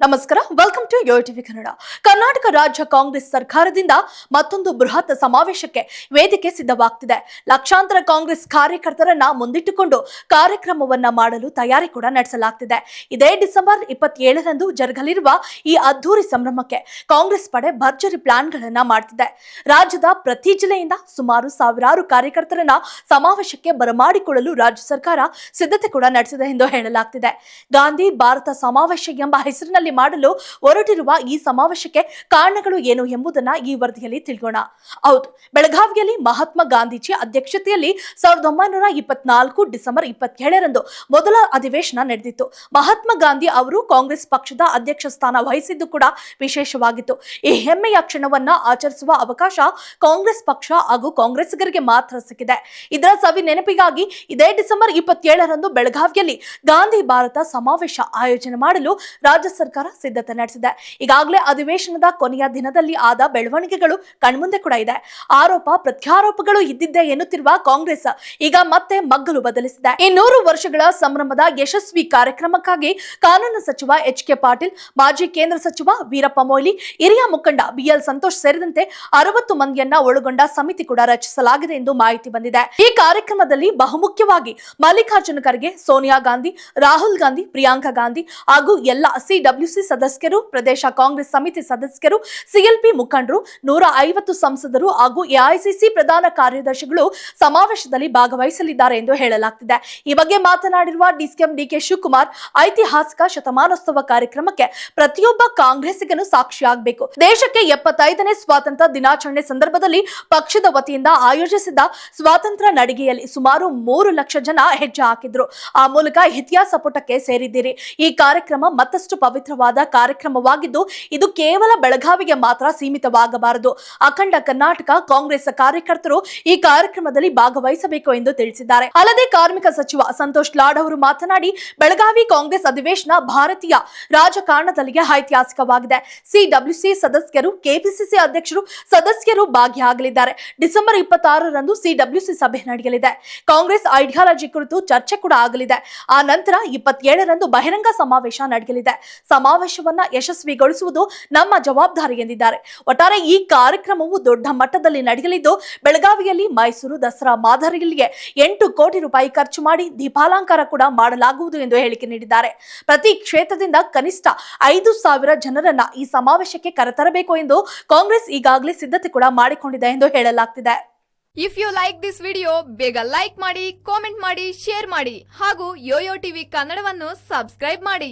ನಮಸ್ಕಾರ welcome to Yo TV Kannada Karnataka ರಾಜ್ಯ ಕಾಂಗ್ರೆಸ್ ಸರ್ಕಾರದಿಂದ ಮತ್ತೊಂದು ಬೃಹತ್ ಸಮಾವೇಶಕ್ಕೆ ವೇದಿಕೆ ಸಿದ್ಧವಾಗ್ತಿದೆ. ಲಕ್ಷಾಂತರ ಕಾಂಗ್ರೆಸ್ ಕಾರ್ಯಕರ್ತರನ್ನ ಮುಂದಿಟ್ಟುಕೊಂಡು ಕಾರ್ಯಕ್ರಮವನ್ನ ಮಾಡಲು ತಯಾರಿ ಕೂಡ ನಡೆಸಲಾಗ್ತಿದೆ. ಇದೇ ಡಿಸೆಂಬರ್ ಇಪ್ಪತ್ತೇಳರಂದು ಜರುಗಲಿರುವ ಈ ಅದ್ದೂರಿ ಸಂಭ್ರಮಕ್ಕೆ ಕಾಂಗ್ರೆಸ್ ಪಡೆ ಭರ್ಜರಿ ಪ್ಲಾನ್ಗಳನ್ನ ಮಾಡ್ತಿದೆ. ರಾಜ್ಯದ ಪ್ರತಿ ಜಿಲ್ಲೆಯಿಂದ ಸುಮಾರು ಸಾವಿರಾರು ಕಾರ್ಯಕರ್ತರನ್ನ ಸಮಾವೇಶಕ್ಕೆ ಬರಮಾಡಿಕೊಳ್ಳಲು ರಾಜ್ಯ ಸರ್ಕಾರ ಸಿದ್ಧತೆ ಕೂಡ ನಡೆಸಿದೆ ಎಂದು ಹೇಳಲಾಗ್ತಿದೆ. ಗಾಂಧಿ ಭಾರತ ಸಮಾವೇಶ ಎಂಬ ಹೆಸರಿನಲ್ಲಿ ಮಾಡಲು ಹೊರಟಿರುವ ಈ ಸಮಾವೇಶಕ್ಕೆ ಕಾರಣಗಳು ಏನು ಎಂಬುದನ್ನ ಈ ವರದಿಯಲ್ಲಿ ತಿಳಿಯೋಣ ಹೌದು, ಬೆಳಗಾವಿಯಲ್ಲಿ ಮಹಾತ್ಮ ಗಾಂಧೀಜಿ ಅಧ್ಯಕ್ಷತೆಯಲ್ಲಿ ಸಾವಿರದ ಒಂಬೈನೂರ ಇಪ್ಪತ್ನಾಲ್ಕು ಡಿಸೆಂಬರ್ ಇಪ್ಪತ್ತೇಳರಂದು ಮೊದಲ ಅಧಿವೇಶನ ನಡೆದಿತ್ತು. ಮಹಾತ್ಮ ಗಾಂಧಿ ಅವರು ಕಾಂಗ್ರೆಸ್ ಪಕ್ಷದ ಅಧ್ಯಕ್ಷ ಸ್ಥಾನ ವಹಿಸಿದ್ದು ಕೂಡ ವಿಶೇಷವಾಗಿತ್ತು. ಈ ಹೆಮ್ಮೆಯ ಕ್ಷಣವನ್ನ ಆಚರಿಸುವ ಅವಕಾಶ ಕಾಂಗ್ರೆಸ್ ಪಕ್ಷ ಹಾಗೂ ಕಾಂಗ್ರೆಸ್ಗರಿಗೆ ಮಾತ್ರ ಸಿಕ್ಕಿದೆ. ಇದರ ಸವಿ ನೆನಪಿಗಾಗಿ ಇದೇ ಡಿಸೆಂಬರ್ ಇಪ್ಪತ್ತೇಳರಂದು ಬೆಳಗಾವಿಯಲ್ಲಿ ಗಾಂಧಿ ಭಾರತ ಸಮಾವೇಶ ಆಯೋಜನೆ ಮಾಡಲು ರಾಜ್ಯ ಸರ್ಕಾರ ಸಿದ್ಧತೆ ನಡೆಸಿದೆ. ಈಗಾಗಲೇ ಅಧಿವೇಶನದ ಕೊನೆಯ ದಿನದಲ್ಲಿ ಆದ ಬೆಳವಣಿಗೆಗಳು ಕಣ್ಮುಂದೆ ಕೂಡ ಇದೆ. ಆರೋಪ, ಪ್ರತ್ಯಾರೋಪಗಳು ಇದ್ದಿದ್ದೆ ಎನ್ನುತ್ತಿರುವ ಕಾಂಗ್ರೆಸ್ ಈಗ ಮತ್ತೆ ಮಗ್ಗಲು ಬದಲಿಸಿದೆ. ಈ ವರ್ಷಗಳ ಸಂಭ್ರಮದ ಯಶಸ್ವಿ ಕಾರ್ಯಕ್ರಮಕ್ಕಾಗಿ ಕಾನೂನು ಸಚಿವ ಎಚ್ ಕೆ ಪಾಟೀಲ್, ಮಾಜಿ ಕೇಂದ್ರ ಸಚಿವ ವೀರಪ್ಪ ಮೊಯ್ಲಿ, ಹಿರಿಯ ಮುಖಂಡ ಬಿಎಲ್ ಸಂತೋಷ್ ಸೇರಿದಂತೆ ಅರವತ್ತು ಮಂದಿಯನ್ನ ಒಳಗೊಂಡ ಸಮಿತಿ ಕೂಡ ರಚಿಸಲಾಗಿದೆ ಎಂದು ಮಾಹಿತಿ ಬಂದಿದೆ. ಈ ಕಾರ್ಯಕ್ರಮದಲ್ಲಿ ಬಹುಮುಖ್ಯವಾಗಿ ಮಲ್ಲಿಕಾರ್ಜುನ ಖರ್ಗೆ, ಸೋನಿಯಾ ಗಾಂಧಿ, ರಾಹುಲ್ ಗಾಂಧಿ, ಪ್ರಿಯಾಂಕಾ ಗಾಂಧಿ ಹಾಗೂ ಎಲ್ಲ ಸಿಡಬ್ಲ್ಯೂಸಿ ಸದಸ್ಯರು, ಪ್ರದೇಶ ಕಾಂಗ್ರೆಸ್ ಸಮಿತಿ ಸದಸ್ಯರು, ಸಿಎಲ್ಪಿ ಮುಖಂಡರು, ನೂರ ಐವತ್ತು ಸಂಸದರು ಹಾಗೂ ಎಐಸಿಸಿ ಪ್ರಧಾನ ಕಾರ್ಯದರ್ಶಿಗಳು ಸಮಾವೇಶದಲ್ಲಿ ಭಾಗವಹಿಸಲಿದ್ದಾರೆ ಎಂದು ಹೇಳಲಾಗ್ತಿದೆ. ಈ ಬಗ್ಗೆ ಮಾತನಾಡಿರುವ ಡಿಸಿಎಂ ಡಿಕೆ ಶಿವಕುಮಾರ್, ಐತಿಹಾಸಿಕ ಶತಮಾನೋತ್ಸವ ಕಾರ್ಯಕ್ರಮಕ್ಕೆ ಪ್ರತಿಯೊಬ್ಬ ಕಾಂಗ್ರೆಸ್ಸಿಗನು ಸಾಕ್ಷಿಯಾಗಬೇಕು. ದೇಶಕ್ಕೆ ಎಪ್ಪತ್ತೈದನೇ ಸ್ವಾತಂತ್ರ್ಯ ದಿನಾಚರಣೆ ಸಂದರ್ಭದಲ್ಲಿ ಪಕ್ಷದ ವತಿಯಿಂದ ಆಯೋಜಿಸಿದ ಸ್ವಾತಂತ್ರ್ಯ ನಡಿಗೆಯಲ್ಲಿ ಸುಮಾರು ಮೂರು ಲಕ್ಷ ಜನ ಹೆಜ್ಜೆ ಹಾಕಿದ್ರು. ಆ ಮೂಲಕ ಇತಿಹಾಸ ಪುಟಕ್ಕೆ ಸೇರಿದ್ದೀರಿ. ಈ ಕಾರ್ಯಕ್ರಮ ಮತ್ತಷ್ಟು ಪವಿತ್ರವಾದ ಕಾರ್ಯಕ್ರಮವಾಗಿದ್ದು, ಇದು ಕೇವಲ ಬೆಳಗಾವಿಗೆ ಮಾತ್ರ ಸೀಮಿತವಾಗಬಾರದು. ಅಖಂಡ ಕರ್ನಾಟಕ ಕಾಂಗ್ರೆಸ್ ಕಾರ್ಯಕರ್ತರು ಈ ಕಾರ್ಯಕ್ರಮದಲ್ಲಿ ಭಾಗವಹಿಸಬೇಕು ಎಂದು ತಿಳಿಸಿದ್ದಾರೆ. ಅಲ್ಲದೆ ಕಾರ್ಮಿಕ ಸಚಿವ ಸಂತೋಷ್ ಲಾಡ್ ಅವರು ಮಾತನಾಡಿ, ಬೆಳಗಾವಿ ಕಾಂಗ್ರೆಸ್ ಅಧಿವೇಶನ ಭಾರತೀಯ ರಾಜಕಾರಣದಲ್ಲಿಗೆ ಐತಿಹಾಸಿಕವಾಗಿದೆ. ಸಿಡಬ್ಲ್ಯೂಸಿ ಸದಸ್ಯರು ಕೆಪಿಸಿಸಿ ಅಧ್ಯಕ್ಷರು ಸದಸ್ಯರು ಭಾಗಿಯಾಗಲಿದ್ದಾರೆ. ಡಿಸೆಂಬರ್ ಇಪ್ಪತ್ತಾರರಂದು ಸಿಡಬ್ಲ್ಯೂಸಿ ಸಭೆ ನಡೆಯಲಿದೆ. ಕಾಂಗ್ರೆಸ್ ಐಡಿಯಾಲಜಿ ಕುರಿತು ಚರ್ಚೆ ಕೂಡ ಆಗಲಿದೆ. ಆ ನಂತರ ಇಪ್ಪತ್ತೇಳರಂದು ಬಹಿರಂಗ ಸಮಾವೇಶ ನಡೆಯಲಿದೆ. ಸಮಾವೇಶವನ್ನ ಯಶಸ್ವಿಗೊಳಿಸುವುದು ನಮ್ಮ ಜವಾಬ್ದಾರಿ ಎಂದಿದ್ದಾರೆ. ಒಟ್ಟಾರೆ ಈ ಕಾರ್ಯಕ್ರಮವು ದೊಡ್ಡ ಮಟ್ಟದಲ್ಲಿ ನಡೆಯಲಿದ್ದು, ಬೆಳಗಾವಿಯಲ್ಲಿ ಮೈಸೂರು ದಸರಾ ಮಾದರಿಯಲ್ಲಿಯೇ ಎಂಟು ಕೋಟಿ ರೂಪಾಯಿ ಖರ್ಚು ಮಾಡಿ ದೀಪಾಲಂಕಾರ ಕೂಡ ಮಾಡಲಾಗುವುದು ಎಂದು ಹೇಳಿಕೆ ನೀಡಿದ್ದಾರೆ. ಪ್ರತಿ ಕ್ಷೇತ್ರದಿಂದ ಕನಿಷ್ಠ ಐದು ಸಾವಿರ ಜನರನ್ನ ಈ ಸಮಾವೇಶಕ್ಕೆ ಕರೆತರಬೇಕು ಎಂದು ಕಾಂಗ್ರೆಸ್ ಈಗಾಗಲೇ ಸಿದ್ಧತೆ ಕೂಡ ಮಾಡಿಕೊಂಡಿದೆ ಎಂದು ಹೇಳಲಾಗ್ತಿದೆ. If you like this video ಬೇಗ ಲೈಕ್ ಮಾಡಿ ಕಾಮೆಂಟ್ ಮಾಡಿ ಶೇರ್ ಮಾಡಿ ಹಾಗೂ ಯೋಯೋ ಟಿವಿ ಕನ್ನಡವನ್ನು ಸಬ್ಸ್ಕ್ರೈಬ್ ಮಾಡಿ.